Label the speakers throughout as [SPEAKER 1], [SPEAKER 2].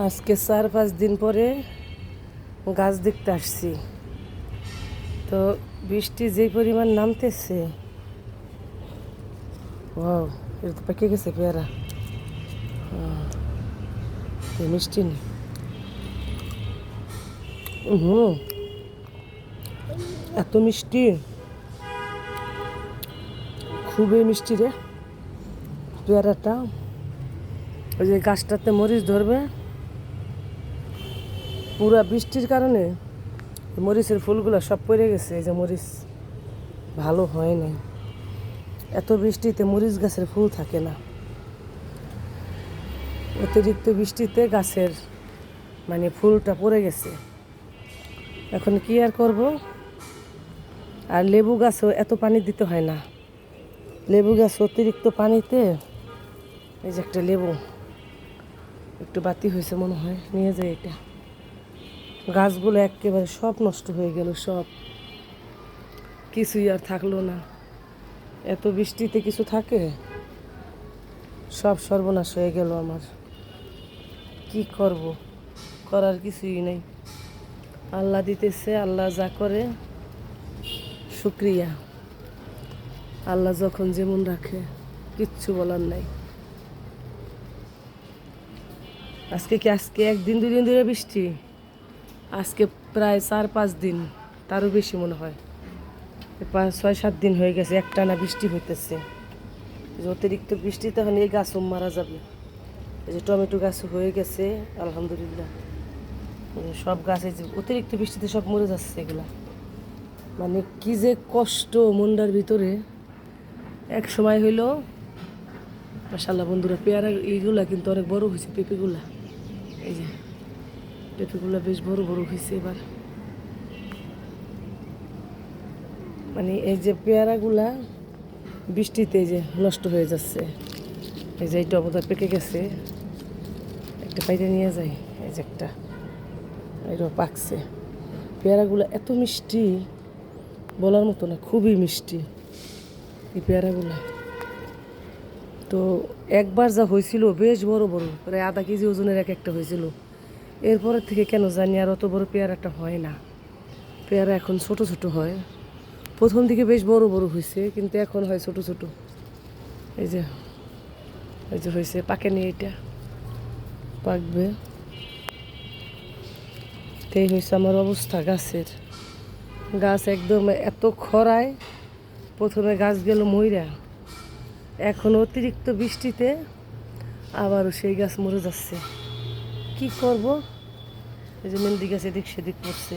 [SPEAKER 1] আজকে চার পাঁচ দিন পরে গাছ দেখতে আসছি। তো বৃষ্টি যে পরিমাণ নামতেছে ও পেকে গেছে পেয়ারা। মিষ্টি নেই হুম এত মিষ্টি। খুবই মিষ্টি রে পেয়ারাটা। ওই যে গাছটাতে মরিচ ধরবে পুরা বৃষ্টির কারণে মরিচের ফুলগুলো সব পড়ে গেছে, এই যে মরিচ। ভালো হয় নাই। এত বৃষ্টিতে মরিচ গাছের ফুল থাকে না। অতিরিক্ত বৃষ্টিতে গাছের মানে ফুলটা পড়ে গেছে। এখন কি আর করব? আর লেবু গাছও এত পানি দিতে হয় না। লেবু গাছ অতিরিক্ত পানিতে এই যে একটা লেবু। একটু বাতি হয়েছে মনে হয়, নিয়ে যায় এটা। গাছগুলো একেবারে সব নষ্ট হয়ে গেল সব। কিছুই আর থাকল না। এত বৃষ্টিতে কিছু থাকে? সব সর্বনাশ হয়ে গেল আমার। কি করব? করার কিছুই নেই। আল্লাহ দিতেছে, আল্লাহ যা করে, শুক্রিয়া। আল্লাহ যখন যেমন রাখে, কিচ্ছু বলার নাই। আজকে কি আজকে একদিন দুই দিন ধরে বৃষ্টি? আজকে প্রায় চার পাঁচ দিন, তারও বেশি মনে হয়। পাঁচ, ছয়, সাত দিন হয়ে গেছে একটানা বৃষ্টি হইতেছে। অতিরিক্ত বৃষ্টিতে এখন এই গাছও মারা যাবে। এই যে টমেটো গাছ হয়ে গেছে, আলহামদুলিল্লাহ। সব গাছ যে অতিরিক্ত বৃষ্টিতে সব মরে যাচ্ছে এগুলা। মানে কি যে কষ্ট মন্ডার ভিতরে। এক সময় হইল মাসাল্লাহ বন্ধুরা, পেয়ারা এইগুলা কিন্তু অনেক বড় হয়েছে, পেঁপেগুলা। এই যে পেঁপেগুলা বেশ বড় বড় হয়েছে এবার। মানে এই যে পেয়ারাগুলা বৃষ্টিতে যে নষ্ট হয়ে যাচ্ছে, এই যে এইটা বোধহয় পেকে গেছে, একটা পাইতে নিয়ে যায় এই যে একটা এটা পাকছে। পেয়ারাগুলো এত মিষ্টি, বলার মতো না, খুবই মিষ্টি, এই পেয়ারাগুলা। তো একবার যা হয়েছিল বেশ বড় বড়, প্রায় আধা কেজি ওজনের এক একটা হয়েছিল এরপরের থেকে কেন জানি আর অত বড় পেয়ারাটা হয় না। পেয়ারা এখন ছোট ছোট হয়। প্রথম দিকে বেশ বড় বড় হয়েছে কিন্তু এখন হয় ছোট ছোট। এই যে এই যে হয়েছে পাকেনি এটা। পাকবে। এই হয়েছে আমার অবস্থা গাছের। গাছ একদম এত খরায়, প্রথমে গাছ গেল মইরা। এখন অতিরিক্ত বৃষ্টিতে আবারও সেই গাছ মরে যাচ্ছে। কি করব? এই যে মেহেন্দি গাছ এদিক সেদিক পড়ছে।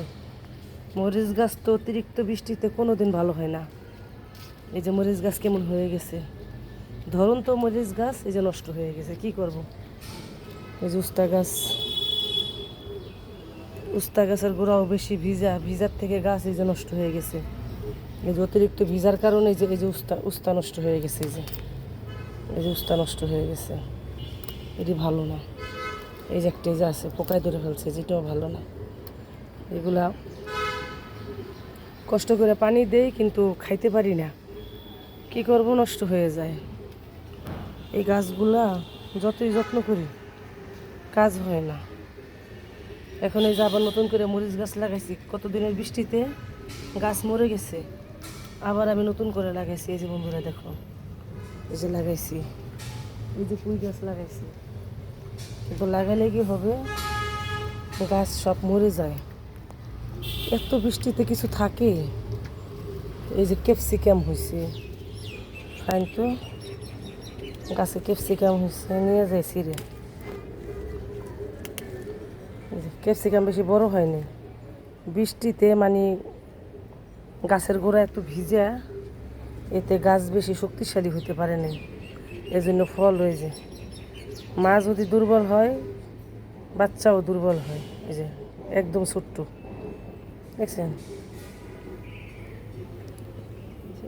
[SPEAKER 1] মরিচ গাছ তো অতিরিক্ত বৃষ্টিতে কোনো দিন ভালো হয় না। এই যে মরিচ গাছ কেমন হয়ে গেছে। ধরুন তো মরিচ গাছ এই যে নষ্ট হয়ে গেছে, কি করব? এই যে উস্তা গাছ। উস্তা গাছের গোড়াও বেশি ভিজা, ভিজার থেকে গাছ এই যে নষ্ট হয়ে গেছে। এই যে অতিরিক্ত ভিজার কারণে যে, এই যে উস্তা উস্তা নষ্ট হয়ে গেছে এই যে। এই যে উস্তা নষ্ট হয়ে গেছে। এটি ভালো না। এই যে একটা যে আছে, পোকায় ধরে ফেলছে, যেটাও ভালো না। এগুলা কষ্ট করে পানি দেই, কিন্তু খাইতে পারি না। কি করব, নষ্ট হয়ে যায়। এই গাছগুলা যতই যত্ন করি, কাজ হয় না। এখন এই যে আবার নতুন করে মরিচ গাছ লাগাইছি, কতদিনের বৃষ্টিতে গাছ মরে গেছে, আবার আমি নতুন করে লাগাইছি। এই যে বন্ধুরা দেখো, এই যে লাগাইছি, এই যে পুঁই গাছ লাগাইছি। কিন্তু লাগালে কি হবে? গাছ সব মরে যায়। এত বৃষ্টিতে কিছু থাকে? এই যে ক্যাপসিকাম হয়েছে ফাইন তো? গাছে ক্যাপসিকাম হয়েছে নিয়ে যায় সিরে ক্যাপসিকাম বেশি বড় হয়নি বৃষ্টিতে মানে গাছের গোড়া একটু ভিজা, এতে গাছ বেশি শক্তিশালী হতে পারে নাই। এজন্য ফল হয়ে যায় মা যদি দুর্বল হয়, বাচ্চাও দুর্বল হয়, এই যে একদম ছোট্ট। দেখছেন?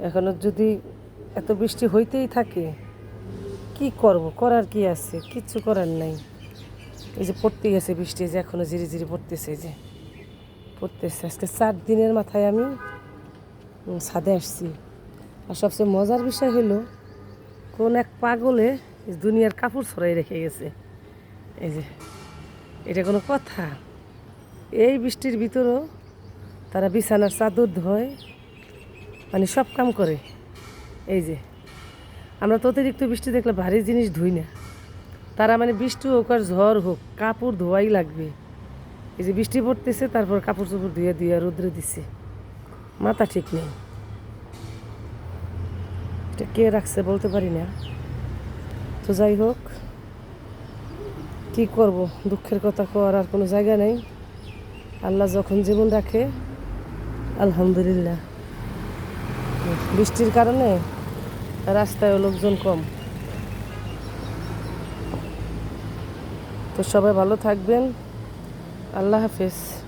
[SPEAKER 1] এখনও যদি এত বৃষ্টি হইতেই থাকে, কি করব? করার কি আছে? কিচ্ছু করার নাই। এই যে পড়তে গেছে বৃষ্টি যে এখনও ধীরে ধীরে পড়তেছে যে পড়তেছে। আজকে চার দিনের মাথায় আমি ছাদে আসছি। আর সবচেয়ে মজার বিষয় হলো, কোন এক পাগলে দুনিয়ার কাপড় ছড়াই রেখে গেছে। এই যে, এটা কোনো কথা। এই বৃষ্টির ভিতরেও তারা বিছানার চাদর ধোয় মানে সব কাম করে। এই যে, আমরা তো অতিরিক্ত বৃষ্টি দেখলে ভারী জিনিস ধুই না। তারা মানে বৃষ্টি হোক আর ঝড় হোক, কাপড় ধোয়াই লাগবে। এই যে বৃষ্টি পড়তেছে, তারপর কাপড় চোপড় ধুয়ে ধুয়ে রোদ্রে দিছে। মাথা ঠিক নেই। এটা কে রাখছে বলতে পারি না। তো যাই হোক, কি করব? দুঃখের কথা কওয়ার আর কোনো জায়গা নেই। আল্লাহ যখন জীবন রাখে, আলহামদুলিল্লাহ। বৃষ্টির কারণে রাস্তায় লোকজন কম। তো সবাই ভালো থাকবেন। আল্লাহ হাফেজ।